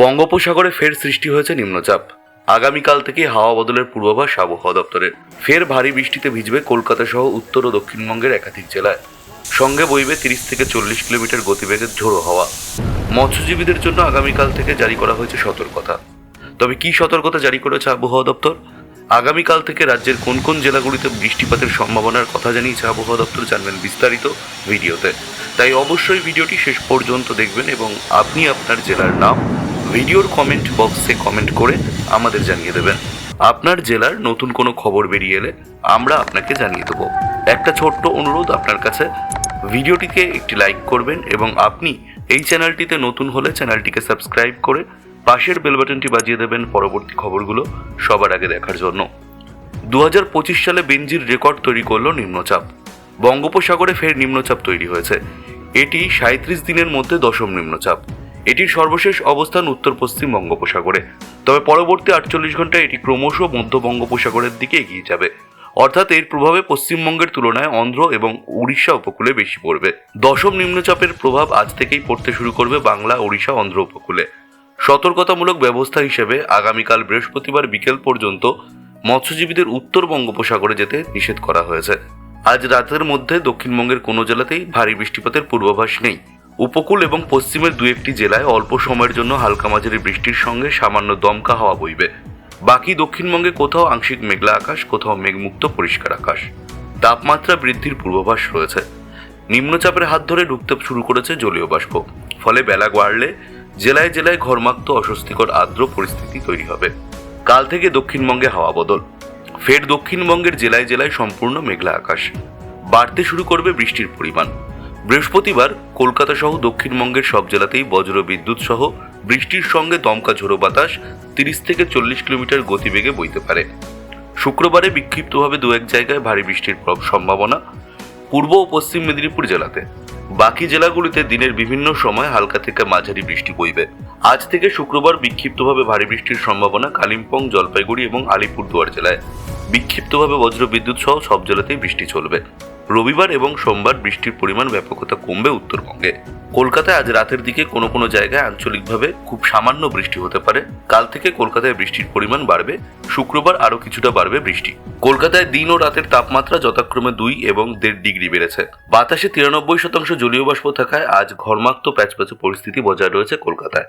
বঙ্গোপসাগরে ফের সৃষ্টি হয়েছে নিম্নচাপ। আগামীকাল থেকে হাওয়া বদলের পূর্বাভাস আবহাওয়া দপ্তরের। ফের ভারী বৃষ্টিতে ভিজবে কলকাতা সহ উত্তর ও দক্ষিণবঙ্গের একাধিক জেলায়। সঙ্গে বইবে তিরিশ থেকে চল্লিশ কিলোমিটার গতিবেগের ঝোড়ো হাওয়া। মৎস্যজীবীদের জন্য আগামীকাল থেকে জারি করা হয়েছে সতর্কতা। তবে কি সতর্কতা জারি করেছে আবহাওয়া দপ্তর? আগামীকাল থেকে রাজ্যের কোন কোন জেলাগুলিতে বৃষ্টিপাতের সম্ভাবনার কথা জানিয়েছে আবহাওয়া দপ্তর জানবেন বিস্তারিত ভিডিওতে। তাই অবশ্যই ভিডিওটি শেষ পর্যন্ত দেখবেন এবং আপনি আপনার জেলার নাম ভিডিওর কমেন্ট বক্সে কমেন্ট করে আমাদের জানিয়ে দেবেন। আপনার জেলার নতুন কোনো খবর বেরিয়ে এলে আমরা আপনাকে জানিয়ে দেবো। একটা ছোট্ট অনুরোধ আপনার কাছে। ভিডিওটিকে একটি লাইক করবেন এবং আপনি এই চ্যানেলটিতে নতুন হলে চ্যানেলটিকে সাবস্ক্রাইব করে পাশের বেল বাটনটি বাজিয়ে দেবেন পরবর্তী খবরগুলো সবার আগে দেখার জন্য। দু হাজার পঁচিশ সালে বেঞ্জির রেকর্ড তৈরি করল নিম্নচাপ। বঙ্গোপসাগরে ফের নিম্নচাপ তৈরি হয়েছে। এটি সাঁত্রিশ দিনের মধ্যে দশম নিম্নচাপ। এটির সর্বশেষ অবস্থান উত্তর পশ্চিম বঙ্গোপসাগরে। তবে পরবর্তী আটচল্লিশ ঘন্টায় এটি ক্রমশ মধ্য বঙ্গোপসাগরের দিকে এগিয়ে যাবে। অর্থাৎ এর প্রভাবে পশ্চিমবঙ্গের তুলনায় অন্ধ্র এবং উড়িষ্যা উপকূলে বেশি পড়বে। দশম নিম্নচাপের প্রভাব আজ থেকেই পড়তে শুরু করবে বাংলা, উড়িষ্যা, অন্ধ্র উপকূলে। সতর্কতামূলক ব্যবস্থা হিসেবে আগামীকাল বৃহস্পতিবার বিকেল পর্যন্ত মৎস্যজীবীদের উত্তর বঙ্গোপসাগরে যেতে নিষেধ করা হয়েছে। আজ রাতের মধ্যে দক্ষিণবঙ্গের কোনো জেলাতেই ভারী বৃষ্টিপাতের পূর্বাভাস নেই। উপকূল এবং পশ্চিমের দু একটি জেলায় অল্প সময়ের জন্য হালকা মাঝারি বৃষ্টির সঙ্গে সামান্য দমকা হাওয়া বইবে। বাকি দক্ষিণবঙ্গে কোথাও আংশিক মেঘলা আকাশ, কোথাও মেঘমুক্ত পরিষ্কার আকাশ। তাপমাত্রা বৃদ্ধির পূর্বাভাস রয়েছে। নিম্নচাপের হাত ধরে ঢুকতে শুরু করেছে জলীয় বাষ্প। ফলে বেলা বাড়লে জেলায় জেলায় ঘরমাক্ত অস্বস্তিকর আর্দ্র পরিস্থিতি তৈরি হবে। কাল থেকে দক্ষিণবঙ্গে হাওয়া বদল। ফের দক্ষিণবঙ্গের জেলায় জেলায় সম্পূর্ণ মেঘলা আকাশ। বাড়তে শুরু করবে বৃষ্টির পরিমাণ। বৃহস্পতিবার কলকাতা সহ দক্ষিণবঙ্গের সব জেলাতেই বজ্র বিদ্যুৎ সহ বৃষ্টির সঙ্গে দমকা ঝোড়ো বাতাস তিরিশ থেকে চল্লিশ কিলোমিটার গতিবেগে বইতে পারে। শুক্রবারে বিক্ষিপ্তভাবে দু এক জায়গায় ভারী বৃষ্টির সম্ভাবনা পূর্ব ও পশ্চিম মেদিনীপুর জেলাতে। বাকি জেলাগুলিতে দিনের বিভিন্ন সময় হালকা থেকে মাঝারি বৃষ্টি বইবে। আজ থেকে শুক্রবার বিক্ষিপ্তভাবে ভারী বৃষ্টির সম্ভাবনা কালিম্পং, জলপাইগুড়ি এবং আলিপুরদুয়ার জেলায়। বিক্ষিপ্তভাবে বজ্রবিদ্যুৎ সহ সব জেলাতেই বৃষ্টি চলবে। রবিবার এবং সোমবার বৃষ্টির পরিমাণ ব্যাপকতা কমবে উত্তরবঙ্গে। কলকাতায় আজ রাতের দিকে কোনো কোনো জায়গায় আঞ্চলিকভাবে খুব সামান্য বৃষ্টি হতে পারে। কাল থেকে কলকাতায় বৃষ্টির পরিমাণ বাড়বে, শুক্রবার আরও কিছুটা বাড়বে বৃষ্টি। কলকাতায় দিন ও রাতের তাপমাত্রা যথাক্রমে দুই এবং দেড় ডিগ্রি বেড়েছে। বাতাসে তিরানব্বই শতাংশ জলীয় বাষ্প থাকায় আজ ঘর্মাক্ত প্যাচপ্যাচে পরিস্থিতি বজায় রয়েছে কলকাতায়।